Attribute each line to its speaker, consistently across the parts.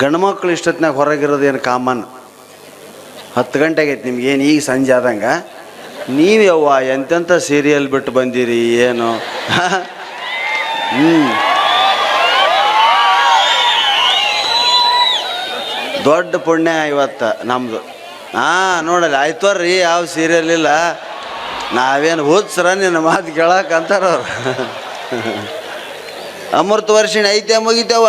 Speaker 1: ಗಂಡು ಮಕ್ಳು ಇಷ್ಟೊತ್ತಿನಾಗ ಹೊರಗಿರೋದು ಏನು ಕಾಮನ್? ಹತ್ತು ಗಂಟೆ ಆಗೈತೆ ನಿಮ್ಗೆ, ಏನು ಈಗ ಸಂಜೆ ಆದಂಗೆ? ನೀವು ಯವ್ವ ಎಂತೆಂಥ ಸೀರಿಯಲ್ ಬಿಟ್ಟು ಬಂದಿರಿ, ಏನು? ಹ್ಞೂ ದೊಡ್ಡ ಪುಣ್ಯ ಇವತ್ತು ನಮ್ಮದು ಹಾಂ, ನೋಡಲ್ಲ, ಆಯ್ತು ರೀ ಯಾವ ಸೀರಿಯಲ್ ಇಲ್ಲ. ನಾವೇನು ಹೋದ್ಸ್ರ ನಿನ್ನ ಮಾತು ಕೇಳಕ್ಕೆ ಅಂತಾರವ್ರು ಅಮೃತ ವರ್ಷಿಣಿ ಐತೆ ಮುಗಿತೇವ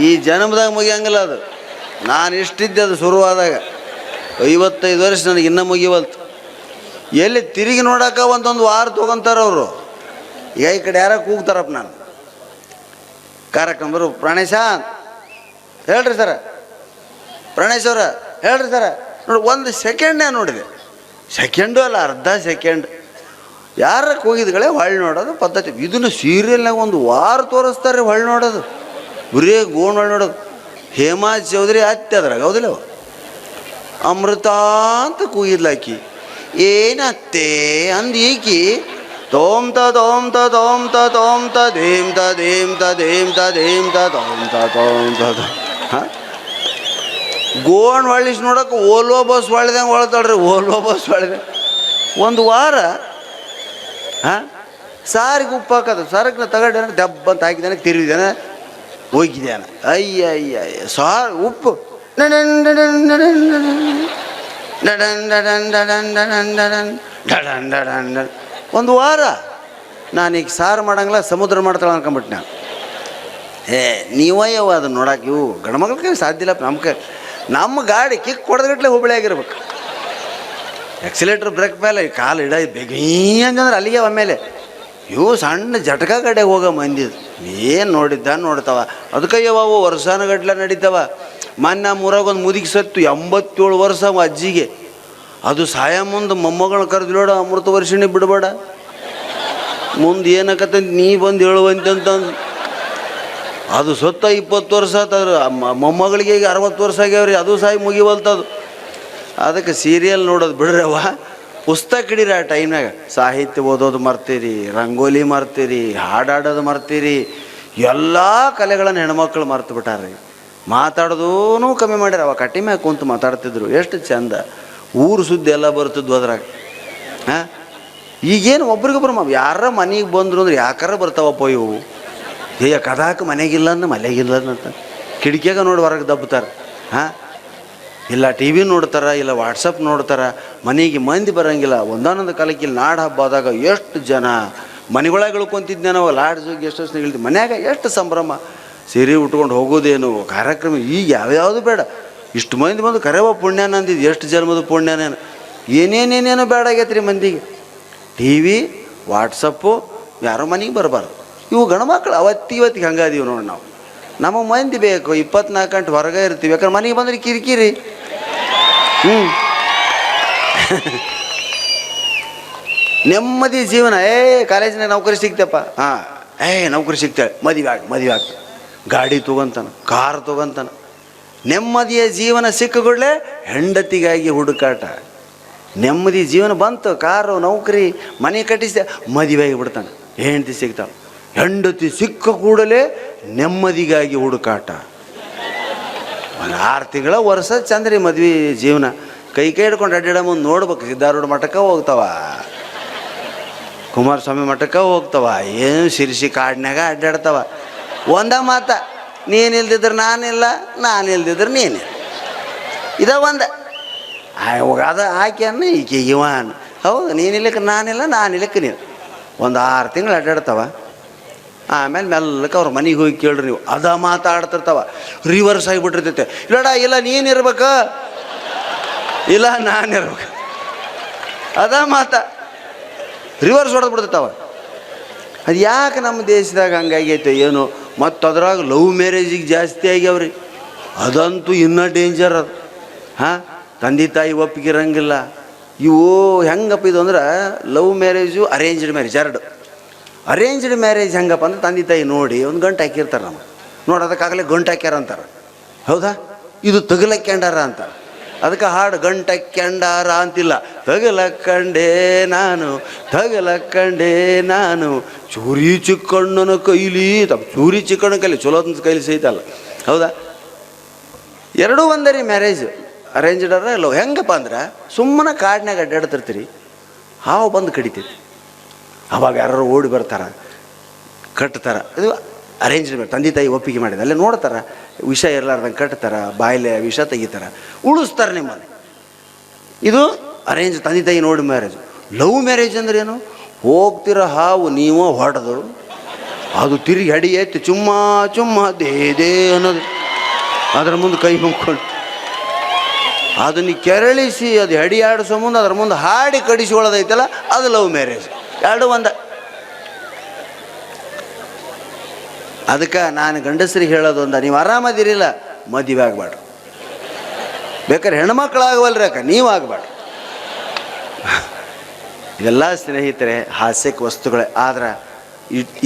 Speaker 1: ಈ ಜನ್ಮದಾಗ ಮುಗಿಯಂಗಿಲ್ಲ ಅದು. ನಾನು ಇಷ್ಟಿದ್ದೆ ಅದು ಶುರುವಾದಾಗ. ಐವತ್ತೈದು ವರ್ಷ ನನಗೆ ಇನ್ನೂ ಮುಗಿವಲ್ತು. ಎಲ್ಲಿ ತಿರುಗಿ ನೋಡಕ್ಕ ಒಂದೊಂದು ವಾರ ತೊಗೊಂತಾರ ಅವರು. ಈಗ ಈ ಕಡೆ ಯಾರ ಕೂಗ್ತಾರಪ್ಪ ನಾನು. ಕಾರ್ಯಕ್ರಮರು, ಪ್ರಾಣೇಶ, ಹೇಳ್ರಿ ಸರ. ಪ್ರಾಣೇಶ್ ಅವರ, ಹೇಳ್ರಿ ಸರ. ನೋಡಿ, ಒಂದು ಸೆಕೆಂಡ್ನೇ ನೋಡಿದೆ. ಸೆಕೆಂಡು ಅಲ್ಲ, ಅರ್ಧ ಸೆಕೆಂಡ್ ಯಾರ ಕೂಗಿದ್ಗಳೇ ಹೊಳ್ಳಿ ನೋಡೋದು ಪದ್ಧತಿ. ಇದನ್ನು ಸೀರಿಯಲ್ನಾಗ ಒಂದು ವಾರ ತೋರಿಸ್ತಾರೆ ಹೊಳ್ಳಿ ನೋಡೋದು. ಬರೀ ಗೋಣ ನೋಡೋದು ಹೇಮಾ ಚೌಧರಿ ಅತ್ತೆ ಅದ್ರಾಗ, ಹೌದಿಲ್ಲ? ಅಮೃತ ಅಂತ ಕೂಗಿದ್ಲಾಕಿ. ಏನತ್ತೆ ಅಂದ ಈಕಿ? ತೋಮ್ತ ತೋಮ್ತ ತೋಮ್ತ ತೋಮ್ತ ಧೀಮ್ತ ಧೀಮ್ತ ಧೀಮ್ತ ಧೀಮ್ತ ತೋಮ್ತ ತೋಮ್ತ ಹಾಂ? ಗೋವನ್ ಹೊಳ್ಳಿಸ್ ನೋಡಕ್ಕೆ ಓಲ್ವೋ ಬಸ್ ಹೊಳ್ದಂಗೆ ಹೊಳ್ತಾಳ್ರಿ, ಓಲ್ವೋ ಬಸ್ ಹೊಳ್ದೆ. ಒಂದು ವಾರ, ಹಾಂ? ಸಾರಿಗೆ ಉಪ್ಪು ಸಾರಿಗೆ ತಗೊಂಡೇನ ದೆಬ್ಬ ಅಂತ ಹಾಕಿದ್ದಾನೆ ತಿರುಗಿದಾನೆ ಹೋಗಿದ್ದಾನೆ ಅಯ್ಯ ಅಯ್ಯ ಅಯ್ಯ ಸಾರ್ ಉಪ್ಪು ನಡನ್. ಒಂದು ವಾರ ನಾನೀಗ ಸಾರು ಮಾಡಂಗಿಲ್ಲ ಸಮುದ್ರ ಮಾಡ್ತಾಳೆ ಅನ್ಕೊಂಬಿಟ್ಟು ನಾನು ಏ ನೀವಯ್ಯವ ಅದನ್ನ ನೋಡಕ್ಕೆ ಇವು ಗಣಮಗಳಿಗೆ ಸಾಧ್ಯ ಇಲ್ಲ ನಮ್ಮ ನಮ್ಮ ಗಾಡಿ ಕಿಕ್ ಹೊಡೆದ್ಗಟ್ಲೆ ಹುಬ್ಬಳ್ಳಿ ಆಗಿರ್ಬೇಕು ಎಕ್ಸಿಲೇಟ್ರ್ ಬ್ರೇಕ್ ಮೇಲೆ ಕಾಲು ಇಡ ಬೇಗಂದ್ರೆ ಅಲ್ಲಿಗೆ ಆಮೇಲೆ ಇವು ಸಣ್ಣ ಜಟಕ ಕಡೆ ಹೋಗೋ ಮಂದಿದು ಏನು ನೋಡಿದ್ದ? ನೋಡ್ತಾವ. ಅದಕ್ಕೆ ವರ್ಷಾನ ವರ್ಷಾನುಗಟ್ಲೆ ನಡೀತಾವ. ಮೊನ್ನೆ ಮೂರಾಗ ಒಂದು ಮುದುಕಿ ಸತ್ತು, ಎಂಬತ್ತೇಳು ವರ್ಷ ಅವ ಅಜ್ಜಿಗೆ. ಅದು ಸಾಯ ಮುಂದೆ ಮೊಮ್ಮಗಳನ್ನ ಕರೆದು ನೋಡ, ಅಮೃತ ವರ್ಷಿಣಿ ಬಿಡಬೇಡ. ಮುಂದೆ ಏನಕತ್ತ ನೀ ಬಂದು ಹೇಳುವಂತಂತಂದು ಅದು. ಸತ್ತ ಇಪ್ಪತ್ತು ವರ್ಷ ಆತದ್ರ ಮೊಮ್ಮಗಳಿಗೆ ಈಗ ಅರವತ್ತು ವರ್ಷ ಆಗ್ಯಾವ್ರಿ, ಅದು ಸಾಯಿ ಮುಗಿವಲ್ತದು ಅದಕ್ಕೆ ಸೀರಿಯಲ್ ನೋಡೋದು ಬಿಡ್ರವ ಪುಸ್ತಕ ಹಿಡೀರಿ ಆ ಟೈಮ್ನಾಗ ಸಾಹಿತ್ಯ ಓದೋದು ಮರ್ತೀರಿ, ರಂಗೋಲಿ ಮರ್ತೀರಿ, ಹಾಡಾಡೋದು ಮರ್ತೀರಿ, ಎಲ್ಲ ಕಲೆಗಳನ್ನು ಹೆಣ್ಮಕ್ಳು ಮರ್ತು ಬಿಟ್ಟಾರ್ರಿ. ಮಾತಾಡೋದೂ ಕಮ್ಮಿ ಮಾಡ್ಯಾರ. ಅವಾಗ ಕಟ್ಟಿ ಮ್ಯಾಗ ಕುಂತು ಮಾತಾಡ್ತಿದ್ರು. ಎಷ್ಟು ಚಂದ. ಊರು ಸುದ್ದಿ ಎಲ್ಲ ಬರ್ತಿದ್ವು ಅದ್ರಾಗ. ಹಾಂ? ಈಗೇನು ಒಬ್ರಿಗೊಬ್ರು ಮ ಯಾರ ಮನೆಗೆ ಬಂದ್ರು ಅಂದ್ರೆ ಯಾಕಾರ ಬರ್ತಾವಪ್ಪ ಇವು? ಏ, ಕದಾಕ ಮನೆಗಿಲ್ಲ ಅಂದ್ರೆ ಮನೆಗಿಲ್ಲ ಅಂತ. ಕಿಟಕಿಯಾಗ ನೋಡಿ ಹೊರಗೆ ದಬ್ಬುತ್ತಾರೆ. ಹಾಂ? ಇಲ್ಲ ಟಿ ವಿ ನೋಡ್ತಾರೆ, ಇಲ್ಲ ವಾಟ್ಸಪ್ ನೋಡ್ತಾರೆ, ಮನೆಗೆ ಮಂದಿ ಬರೋಂಗಿಲ್ಲ. ಒಂದಾನೊಂದು ಕಾಲಕ್ಕೆ ಇಲ್ಲಿ ನಾಡ ಹಬ್ಬ ಆದಾಗ ಎಷ್ಟು ಜನ ಮನೆಗೊಳಗೆ ಉಳ್ಕೊಂತಿದ್ದೆ ನಾವು, ಲಾಡ್ಜ್ ಎಷ್ಟು ಇಳ್ದು ಮನ್ಯಾಗ ಎಷ್ಟು ಸಂಭ್ರಮ. ಸೀರೆ ಉಟ್ಕೊಂಡು ಹೋಗೋದೇನು, ಕಾರ್ಯಕ್ರಮ ಈಗ ಯಾವ್ಯಾವುದು ಬೇಡ. ಇಷ್ಟು ಮಂದಿ ಬಂದು ಕರೆವ ಪುಣ್ಯನ ಅಂದಿದ್ದು ಎಷ್ಟು ಜನ್ಮದ ಪುಣ್ಯನೇನು ಏನೇನೇನೇನೋ ಬೇಡ ಆಗೈತೆ ರೀ ಮಂದಿಗೆ. ಟಿ ವಿ ವಾಟ್ಸಪ್ಪು, ಯಾರೋ ಮನೆಗೆ ಬರಬಾರ್ದು. ಇವು ಗಂಡ್ಮಕ್ಳು ಅವತ್ತಿ ಇವತ್ತಿಗೆ ಹಂಗಾದೀವಿ ನೋಡಿ ನಾವು. ನಮಗೆ ಮಂದಿ ಬೇಕು, ಇಪ್ಪತ್ನಾಲ್ಕು ಗಂಟೆ ಹೊರಗೆ ಇರ್ತೀವಿ. ಯಾಕಂದ್ರೆ ಮನೆಗೆ ಬಂದ್ರೆ ಕಿರಿಕಿರಿ. ನೆಮ್ಮದಿ ಜೀವನ. ಏ, ಕಾಲೇಜಿನಾಗ ನೌಕರಿ ಸಿಗ್ತಪ್ಪ. ಹಾಂ. ಏ, ನೌಕರಿ ಸಿಗ್ತಾಳೆ ಮದುವೆ ಆಗ ಮದುವೆ ಆಗ ಗಾಡಿ ತೊಗೊಂತಾನ, ಕಾರ್ ತೊಗೊಂತಾನ. ನೆಮ್ಮದಿಯ ಜೀವನ ಸಿಕ್ಕುಗಳೇ ಹೆಂಡತಿಗಾಗಿ ಹುಡುಕಾಟ. ನೆಮ್ಮದಿ ಜೀವನ ಬಂತು, ಕಾರು, ನೌಕರಿ, ಮನೆ ಕಟ್ಟಿಸಿದ ಮದುವೆ ಆಗಿಬಿಡ್ತಾನೆ ಹೆಂಡತಿ ಸಿಗ್ತಾಳೆ. ಹೆಂಡತಿ ಸಿಕ್ಕ ಕೂಡಲೇ ನೆಮ್ಮದಿಗಾಗಿ ಹುಡುಕಾಟ. ಒಂದು ಆರು ತಿಂಗಳ ವರ್ಷ ಚಂದ್ರಿ ಮದ್ವೆ ಜೀವನ. ಕೈ ಕೈ ಹಿಡ್ಕೊಂಡು ಅಡ್ಡಾಡ ಮುಂದೆ ನೋಡ್ಬೇಕು, ಸಿದ್ಧಾರೂಢ ಮಠಕ್ಕೆ ಹೋಗ್ತಾವ. ಕುಮಾರಸ್ವಾಮಿ ಮಠಕ್ಕೆ ಹೋಗ್ತಾವ, ಏನು ಸಿರಿಸಿ ಕಾಡಿನಾಗ ಅಡ್ಡಾಡ್ತಾವ ಒಂದ ಮಾತ, ನೀನು ಇಲ್ದಿದ್ರೆ ನಾನಿಲ್ಲ, ನಾನು ಇಲ್ದಿದ್ರೆ ನೀನು ಇದ ಒಂದ. ಅದ ಆಕೆ ಅನ್ನ ಈಕೆ ಇವನ್ ಹೌದು ನೀನಿಲ್ಲಕ್ಕೆ ನಾನಿಲ್ಲ ನಾನಿಲ್ಲಕ್ಕೆ ನೀನು. ಒಂದು ಆರು ತಿಂಗಳು ಅಡ್ಡಾಡ್ತಾವ ಆಮೇಲೆ ಮೆಲ್ಲಕ್ಕೆ ಅವ್ರ ಮನೆಗೆ ಹೋಗಿ ಕೇಳ್ರಿ ನೀವು. ಅದ ಮಾತಾಡ್ತಿರ್ತಾವ. ರಿವರ್ಸ್ ಆಗಿಬಿಟ್ಟಿರ್ತೈತೆ. ಇಲ್ಲಡ, ಇಲ್ಲ ನೀನಿರ್ಬೇಕು ಇಲ್ಲ ನಾನಿರ್ಬೇಕು ಅದ ಮಾತ. ರಿವರ್ಸ್ ಹೊಡೆದು ಅದು ಯಾಕೆ ನಮ್ಮ ದೇಶದಾಗ ಹಂಗಾಗೈತೆ, ಏನು? ಮತ್ತು ಅದ್ರಾಗ ಲವ್ ಮ್ಯಾರೇಜಿಗೆ ಜಾಸ್ತಿ ಆಗ್ಯಾವ್ರಿ. ಅದಂತೂ ಇನ್ನೂ ಡೇಂಜರ್ ಅದು. ಹಾಂ? ತಂದೆ ತಾಯಿ ಒಪ್ಪಿಗಿರಂಗಿಲ್ಲ. ಇವು ಹೆಂಗಪ್ಪ ಇದು ಅಂದ್ರೆ ಲವ್ ಮ್ಯಾರೇಜು ಅರೇಂಜ್ಡ್ ಮ್ಯಾರೇಜ್ ಎರಡು. ಅರೇಂಜ್ಡ್ ಮ್ಯಾರೇಜ್ ಹೆಂಗಪ್ಪ ಅಂದ್ರೆ ತಂದೆ ತಾಯಿ ನೋಡಿ ಒಂದು ಗಂಟೆ ಹಾಕಿರ್ತಾರೆ ನಮ್ಮ ನೋಡಿ ಅದಕ್ಕಾಗಲೇ ಗಂಟು ಹಾಕ್ಯಾರ ಅಂತಾರೆ. ಹೌದಾ? ಇದು ತಗಲಕ್ಕೆಂಡಾರ ಅಂತ ಅದಕ್ಕೆ ಹಾಡು ಗಂಟಕ್ಕೆಂಡಾರ ಅಂತಿಲ್ಲ. ತಗಲಕ್ಕಂಡೆ ನಾನು ತಗಲಕ್ಕಂಡೆ ನಾನು. ಚೂರಿ ಚಿಕ್ಕಣ್ಣನ ಕೈಲಿ ತಪ್ಪ ಚೂರಿ ಚಿಕ್ಕಣ್ಣ ಕೈಲಿ, ಚಲೋ ಕೈಲಿ ಸಹಿತಲ್ಲ ಹೌದಾ? ಎರಡೂ ಒಂದೇ ರೀ ಮ್ಯಾರೇಜ್ ಅರೇಂಜ್ಡ್ ಅರ ಇಲ್ಲ, ಹೆಂಗಪ್ಪ ಅಂದ್ರೆ ಸುಮ್ಮನೆ ಕಾಡಿನಾಗ ಅಡ್ಡಾಡ್ತಿರ್ತೀರಿ. ಹಾವು ಬಂದು ಕಡಿತೈತಿ. ಅವಾಗ ಯಾರು ಓಡಿ ಬರ್ತಾರ, ಕಟ್ತಾರ, ಇದು ಅರೇಂಜ್ಮೆಂಟ್ ತಂದೆ ತಾಯಿ ಒಪ್ಪಿಗೆ ಮಾಡಿದ, ಅಲ್ಲೇ ನೋಡ್ತಾರ, ವಿಷ ಇರಲಾರ್ದಂಗೆ ಕಟ್ತಾರೆ, ಬಾಯಿಲೆ ವಿಷ ತೆಗಿತಾರೆ, ಉಳಿಸ್ತಾರೆ ನಿಮ್ಮಲ್ಲಿ ಇದು ಅರೇಂಜ್ ತಂದೆ ತಾಯಿ ನೋಡಿ ಮ್ಯಾರೇಜ್ ಲವ್ ಮ್ಯಾರೇಜ್ ಅಂದ್ರೆ ಏನು? ಹೋಗ್ತಿರ ಹಾವು ನೀವು ಹೊಡೆದು ಅದು ತಿರುಗಿ ಅಡಿ ಎತ್ತಿ ಚುಮ್ಮ ಚುಮ್ಮ ದೇ ದೇ ಅನ್ನೋದು. ಅದ್ರ ಮುಂದೆ ಕೈ ಮುಕ್ಕೊಂಡು ಅದನ್ನ ಕೆರಳಿಸಿ, ಅದು ಹಡಿ ಆಡಿಸೋ ಮುಂದೆ, ಅದ್ರ ಮುಂದೆ ಹಾಡಿ ಕಡಿಸ್ಕೊಳ್ಳೋದೈತಲ್ಲ ಅದು ಲವ್ ಮ್ಯಾರೇಜ್ ಎರಡು ಒಂದ. ಅದಕ್ಕೆ ನಾನು ಗಂಡಸರಿಗೆ ಹೇಳೋದು ಒಂದ, ನೀವು ಆರಾಮದಿರಿಲ್ಲ, ಮದುವೆ ಆಗ್ಬೇಡ್ರಿ ಬೇಕಾದ್ರೆ ಹೆಣ್ಮಕ್ಳಾಗವಲ್ರಿ ಅಕ್ಕ, ನೀವು ಆಗ್ಬೇಡ್ರಿ ಇವೆಲ್ಲ ಸ್ನೇಹಿತರೆ, ಹಾಸ್ಯಕ್ಕೆ ವಸ್ತುಗಳೇ, ಆದ್ರೆ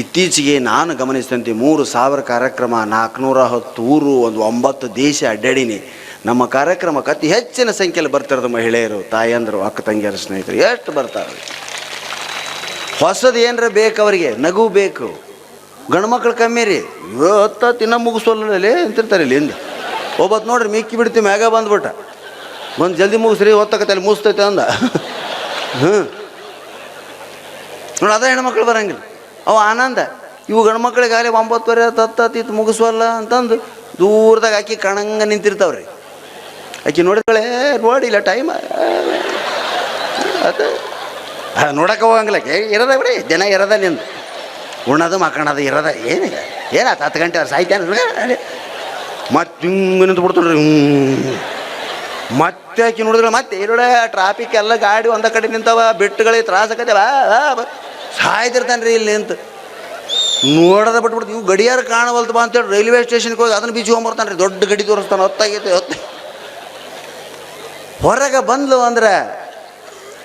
Speaker 1: ಇತ್ತೀಚೆಗೆ ನಾನು ಗಮನಿಸಿದಂತೆ ಮೂರು ಸಾವಿರ ಕಾರ್ಯಕ್ರಮ ನಾಲ್ಕುನೂರ ಹತ್ತು ಊರು, ಒಂದು ಒಂಬತ್ತು ದೇಶ ಅಡ್ಡಾಡಿನಿ. ನಮ್ಮ ಕಾರ್ಯಕ್ರಮಕ್ಕೆ ಅತಿ ಹೆಚ್ಚಿನ ಸಂಖ್ಯೆಯಲ್ಲಿ ಬರ್ತಿರೋದು ಮಹಿಳೆಯರು, ತಾಯಂದರು, ಅಕ್ಕ ತಂಗಿಯರು, ಸ್ನೇಹಿತರು, ಎಷ್ಟು ಬರ್ತಾರೆ ಹೊಸದು ಏನರ ಬೇಕು ಅವರಿಗೆ? ನಗು ಬೇಕು. ಗಂಡು ಮಕ್ಳು ಕಮ್ಮಿ ರೀ. ಇವತ್ತ ತಿನ್ನ ಮುಗಿಸೋಲ್ಲೇ ಅಂತಿರ್ತಾರೆ ಇಲ್ಲಿ ಹಿಂದೆ. ಒಬ್ಬತ್ತು ನೋಡ್ರಿ ಮಿಕ್ಕಿ ಬಿಡ್ತೀವಿ ಮ್ಯಾಗ ಬಂದ್ಬಿಟ್ಟ. ಒಂದು ಜಲ್ದಿ ಮುಗಿಸ್ರಿ, ಹೊತ್ತಕತ್ತೆ ಅಲ್ಲಿ ಮುಗಿಸ್ತೈತೆ ಅಂದ. ಹ್ಞೂ ನೋಡಿ ಅದ ಹೆಣ್ಮಕ್ಳು ಬರಂಗಿಲ್ಲ. ಅವ ಆನಂದ. ಇವು ಗಂಡು ಆಗಲಿ ಒಂಬತ್ತುವರೆ ಹತ್ತತ್ತಿತ್ತು ಮುಗಿಸ್ವಲ್ಲ ಅಂತಂದು ದೂರದಾಗ ಆಕಿ ಕಣಂಗ ನಿಂತಿರ್ತಾವ್ರಿ. ಆಕಿ ನೋಡಿದಳೆ ನೋಡಿಲ್ಲ ಟೈಮ್ ಅದು. ನೋಡಕ್ಕೆ ಹೋಗಂಗಿಲ್ಲ. ಏ, ಇರದ ಬಿಡಿ ದಿನ ಇರದ ನಿಂದು. ಉಣ್ಣೋದು ಮಕ್ಕಣದು ಇರದ. ಏನಿಲ್ಲ ಏನಾಯ್ತು ಹತ್ತು ಗಂಟೆ ಅವ್ರು ಸಾಯ್ತಾನ ಮತ್ತೆ ಹಿಂಗೆ ನಿಂತು ಬಿಡ್ತಾನೆ ಮತ್ತೆ ಆಕಿ ನೋಡಿದ್ರೆ ಮತ್ತೆ ಇರೋಡ ಟ್ರಾಫಿಕ್ ಎಲ್ಲ ಗಾಡಿ ಒಂದ ಕಡೆ ನಿಂತಾವ, ಬೆಟ್ಟಗಳಿಗೆ ತ್ರಾಸ ಆಗತ್ತವ ಸಾಯ್ತಿರ್ತಾನೆ ರೀ ಇಲ್ಲಿ ನಿಂತು. ನೋಡದ ಬಿಟ್ಬಿಡ್ತು. ಇವು ಗಡಿಯಾರ ಕಾಣವಲ್ತು ಬಾ ಅಂತೇಳಿ ರೈಲ್ವೆ ಸ್ಟೇಷನ್ಗೆ ಹೋಗಿ ಅದನ್ನು ಬೀಚ್ಕೊಂಬರ್ತಾನೆ ರೀ. ದೊಡ್ಡ ಗಡಿ ತೋರಿಸ್ತಾನೆ. ಹೊತ್ತಾಗೈತೆ ಹೊತ್ತು ಹೊರಗೆ ಬಂದ್ಲು ಅಂದ್ರೆ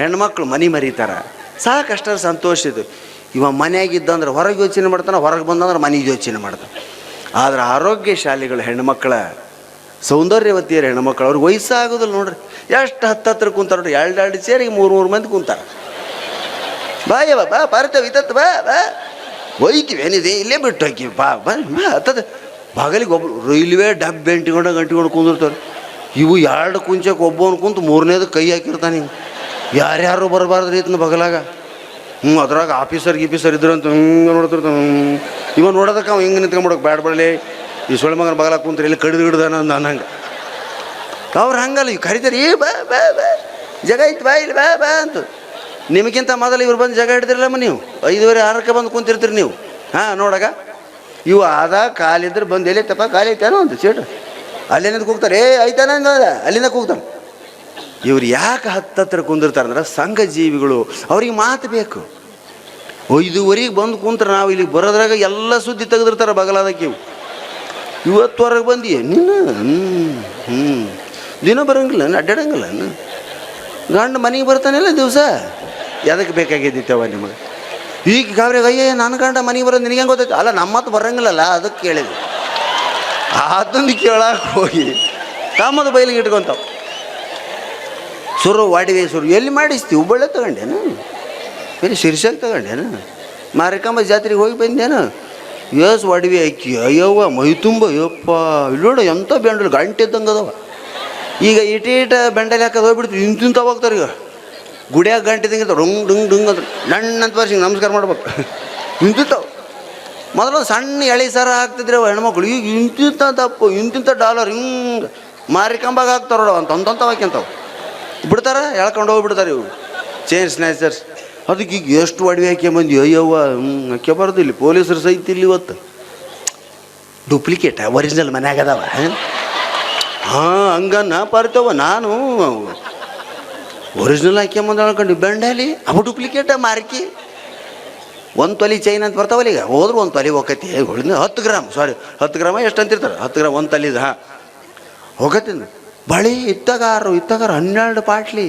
Speaker 1: ಹೆಣ್ಮಕ್ಳು ಮನೆ ಮರೀತಾರೆ. ಸಾಕಷ್ಟು ಸಂತೋಷ ಇದು. ಇವ ಮನೆಯಾಗಿದ್ದಂದ್ರೆ ಹೊರಗೆ ಯೋಚನೆ ಮಾಡ್ತಾನೆ, ಹೊರಗೆ ಬಂದಂದ್ರೆ ಮನೆಗೆ ಯೋಚನೆ ಮಾಡ್ತಾನೆ. ಆದ್ರೆ ಆರೋಗ್ಯಶಾಲಿಗಳು ಹೆಣ್ಮಕ್ಳ, ಸೌಂದರ್ಯವತಿಯರು ಹೆಣ್ಮಕ್ಳು, ಅವ್ರಿಗೆ ವಯಸ್ಸಾಗೋದಿಲ್ಲ ನೋಡ್ರಿ. ಎಷ್ಟು ಹತ್ತತ್ರ ಕುಂತಾರ ನೋಡ್ರಿ. ಎರಡು ಎರಡು ಸೇರಿಗೆ ಮೂರು ಮೂರು ಮಂದಿ ಕೂತಾರೆ. ಬಾ ಬಾ ಬರ್ತೇವೆ ಇತ್ತತ್ತು ಬಾ ಬಾ. ಒಯ್ತೀವಿ ಏನಿದೆ? ಇಲ್ಲೇ ಬಿಟ್ಟು ಹೋಗ್ತೀವಿ ಬಾ ಬಾ ಹತ್ತದ. ಬಾಗಲಿಗೆ ಒಬ್ರು ರೈಲ್ವೆ ಡಬ್ಬೆ ಅಂಟಿಕೊಂಡು ಗಂಟಿಕೊಂಡು ಕುಂದಿರ್ತಾರೆ ಇವು ಎರಡು ಕುಂಚಕ್ಕೆ ಒಬ್ಬವನು ಕುಂತು ಮೂರನೇದು ಕೈ ಹಾಕಿರ್ತಾನೆ ಹಿಂಗೆ. ಯಾರ್ಯಾರು ಬರಬಾರ್ದು ರೀತಿನ ಬಗಲಾಗ? ಹ್ಞೂ ಅದ್ರಾಗ ಆಫೀಸರ್ ಗೀಫೀಸರ್ ಇದ್ರು ಅಂತ ಹಿಂಗೆ ನೋಡ್ತಿರ್ತಾನೆ ಹ್ಞೂ ಇವ ನೋಡೋದಕ್ಕೆ ಅವ್ನು ಹಿಂಗೆ ನಿಂತ್ಕೊಂಬಿಡೋಕೆ ಬ್ಯಾಡ ಬಳ್ಳಿ. ಈ ಸೊಳ್ಳೆ ಮಗನ ಬಗಲಾಗ ಕುಂತ್ರೆ ಇಲ್ಲಿ ಕಡಿದು ಹಿಡ್ದಾನ ಅಂದ ಅನ್ನಂಗೆ ಅವ್ರು ಹಂಗಲ್ಲ ಇವ್ ಕರಿತಾರೆ, ಏ, ಬಾ ಬಾ ಬಾ. ಜಗ ಐತೆ ಬಾ, ಇಲ್ಲಿ ಬಾ ಬಾ, ಅಂತ. ನಿಮಗಿಂತ ಮೊದಲು ಇವ್ರು ಬಂದು ಜಗ ಹಿಡ್ದಿರಲ್ಲಮ್ಮ ನೀವು? ಐದುವರೆ ಆರಕ್ಕೆ ಬಂದು ಕುಂತಿರ್ತೀರಿ ನೀವು. ಹಾಂ, ನೋಡಾಗ. ಇವು ಆದ ಕಾಲಿದ್ರೆ ಬಂದು ಎಲ್ಲಿ ತಪ್ಪ ಕಾಲಿ ಐತೇನೋ ಅಂತ ಸೀಟು ಅಲ್ಲಿಂದ ಕೂಗ್ತಾರೆ ಏ, ಐತಾನ ಅಲ್ಲಿಂದ ಕೂಗ್ತಾನೆ. ಇವ್ರು ಯಾಕೆ ಹತ್ತತ್ರ ಕುಂದಿರ್ತಾರೆ ಅಂದ್ರೆ ಸಂಘ ಜೀವಿಗಳು ಅವ್ರಿಗೆ ಮಾತು ಬೇಕು. ಐದುವರೆಗೆ ಬಂದು ಕುಂತ್ರೆ ನಾವು ಇಲ್ಲಿಗೆ ಬರೋದ್ರಾಗ ಎಲ್ಲ ಸುದ್ದಿ ತೆಗೆದಿರ್ತಾರೆ ಬಗಲಾದಕ್ಕೆ ಇವು ಇವತ್ತುವರೆಗೆ ಬಂದಿ ನಿನ್ನ? ಹ್ಞೂ ದಿನ ಬರೋಂಗಿಲ್ಲ ಅಡ್ಡಾಡಂಗಿಲ್ಲ ಗಂಡ ಮನೆಗೆ ಬರ್ತಾನಿಲ್ಲ ದಿವಸ? ಎದಕ್ಕೆ ಬೇಕಾಗಿದ್ದಿತ್ತವ ನಿಮಗೆ? ಈಗ ಗಾಬ್ರಿಗೆ ಅಯ್ಯ ನಾನು ಗಂಡ ಮನೆಗೆ ಬರೋದು ನಿನಗೆ ಹೆಂಗೆ ಗೊತ್ತೈತೆ ಅಲ್ಲ, ನಮ್ಮ ಮಾತು ಬರೋಂಗಿಲ್ಲಲ್ಲ, ಅದಕ್ಕೆ ಕೇಳಿದೆ. ಆತಂದು ಕೇಳಕ್ಕೆ ಹೋಗಿ. ತಮ್ಮದು ಬಯಲಿಗೆ ಇಟ್ಕೊಂತಾವ. ಸುರು ವಾಡಿವೆ ಸುರು. ಎಲ್ಲಿ ಮಾಡಿಸ್ತಿ? ಹುಬ್ಬಳ್ಳಿ ತಗೊಂಡೇನು? ಬೇರೆ ಶಿರ್ಷಾಗ ತಗೊಂಡೇನು? ಮಾರಿಕಂಬ ಜಾತ್ರೆಗೆ ಹೋಗಿ ಬಂದೇನು? ಯೋಸ್ ಒಡವೆ ಅಕ್ಕಿ, ಅಯ್ಯವ್ವ, ಮೈ ತುಂಬ, ಯಪ್ಪ. ಇಲ್ಲಿ ನೋಡು ಎಂಥ ಬೆಂಡಲ್ ಗಂಟೆ ಇದ್ದಂಗೆ ಅದಾವ. ಈಗ ಇಟೀಟ ಬೆಂಡಲ್ಲಿ ಹಾಕೋದು ಹೋಗ್ಬಿಡ್ತೀವಿ ಇಂತಿಂತ ಹೋಗ್ತಾರೆ ಈಗ. ಗುಡಿಯಾಗ ಗಂಟೆ ಇದ್ದಂಗೆ ಡುಂಗ್ ಡುಂಗ್ ಡುಂಗ್ ಅಂತ. ಬರ್ಸಿ ಅಂತ ವರ್ಷ ನಮಸ್ಕಾರ ಮಾಡ್ಬೇಕು. ಇಂತಿಂತಾವ ಮೊದಲು ಸಣ್ಣ ಎಳೆ ಸರ ಹಾಕ್ತಿದ್ರೆ ಹೆಣ್ಮಕ್ಳು, ಈಗ ಇಂತಿಂತ ತಪ್ಪು ಇಂತಿಂತ ಡಾಲರ್ ಹಿಂಗೆ ಮಾರಿಕಂಬಾಗ ಹಾಕ್ತಾರೋಡ ಅಂತ ಅಂತಂತ ಹಾಕ್ಯಂತಾವ ಬಿಡ್ತಾರ? ಎಳ್ಕೊಂಡು ಹೋಗ್ಬಿಡ್ತಾರೆ ಇವು ಚೈನ್ ಸ್ನ್ಯಾಚರ್ಸ್ ಅದಕ್ಕೆ ಈಗ ಎಷ್ಟು ಒಡವೆ ಹಾಕ್ಯಂಬಂದು ಅಯ್ಯವ್ವ ಹ್ಞೂ ಇಲ್ಲಿ. ಪೊಲೀಸರು ಸಹಿತ ಇಲ್ಲಿ ಇವತ್ತು. ಡೂಪ್ಲಿಕೇಟ ಒರಿಜಿನಲ್ ಮನ್ಯಾಗ ಅದಾವ. ಹಾಂ? ಹಂಗನ್ನ ಪಾರ್ತವ ನಾನು. ಒರಿಜಿನಲ್ ಹಾಕ್ಯಂಬಂದು ಹೇಳ್ಕೊಂಡು ಬೆಂಡಲಿ, ಅವು ಡೂಪ್ಲಿಕೇಟ ಮಾರ್ಕಿ. ಒಂದು ತೊಲಿ ಚೈನ್ ಅಂತ ಬರ್ತಾವಲ್ಲ ಈಗ. ಹೋದ್ರೆ ಒಂದು ತೊಲಿ ಹೋಗತಿ ಹತ್ತು ಗ್ರಾಮ್ ಸಾರಿ ಹತ್ತು ಗ್ರಾಮ ಎಷ್ಟು ಅಂತಿರ್ತಾರೆ ಹತ್ತು ಗ್ರಾಮ್, ಒಂದು ತಲಿದ, ಹಾಂ. ಹೋಗತ್ತೀನಿ ಬಳಿ ಇತ್ತಗಾರು ಇತ್ತಗಾರು ಹನ್ನೆರಡು ಪಾಟ್ಲಿ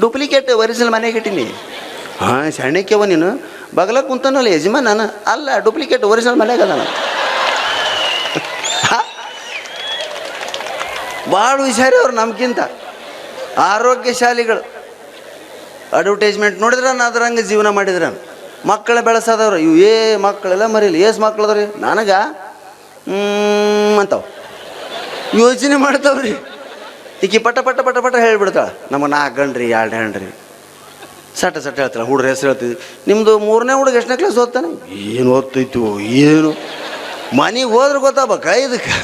Speaker 1: ಡೂಪ್ಲಿಕೇಟ್ ಒರಿಜಿನಲ್ ಮನೆಗೆ ಇಟ್ಟಿನಿ. ಹಾಂ ಸಣ್ಣಕ್ಕೆವ ನೀನು. ಬಗಲ ಕುಂತನಲ್ಲ ಯಜಮಾನ್ ನಾನು. ಅಲ್ಲ ಡೂಪ್ಲಿಕೇಟ್ ಒರಿಜಿನಲ್ ಮನೆಗೆ ಅದಾನ ಭಾಳ ಹುಷಾರಿ ಅವ್ರು ನಮ್ಗಿಂತ. ಆರೋಗ್ಯಶಾಲಿಗಳು. ಅಡ್ವರ್ಟೈಸ್ಮೆಂಟ್ ನೋಡಿದ್ರೆ ಅದ್ರಂಗೆ ಜೀವನ ಮಾಡಿದ್ರೆ. ಮಕ್ಕಳ ಬೆಳೆಸದವ್ರು. ಇವು ಏ ಮಕ್ಕಳೆಲ್ಲ ಮರಿಲಿ. ಏಸ್ ಮಕ್ಕಳದವ್ರಿ ನನಗೆ ಅಂತಾವ. ಯೋಚನೆ ಮಾಡ್ತಾವ್ರಿ. ಈಕಿ ಪಟ ಪಟ ಪಟ ಪಟ ಹೇಳಿಬಿಡ್ತಾಳೆ. ನಮಗೆ ನಾಲ್ಕು ಗಂಡ್ರಿ, ಎರಡು ಹೆಣ್ರಿ ಸಟ್ಟ ಸಟ್ಟ ಹೇಳ್ತಾಳೆ. ಹುಡ್ರ ಹೆಸರು ಹೇಳ್ತಿದ್ವಿ ನಿಮ್ಮದು ಮೂರನೇ ಹುಡುಗ ಎಷ್ಟನೇ ಕ್ಲಾಸ್ ಓದ್ತಾನೆ? ಏನು ಓದ್ತೈತು, ಏನು? ಮನೆಗೆ ಹೋದ್ರೆ ಗೊತ್ತಾಗಬೇಕ, ಇದಕ್ಕೆ.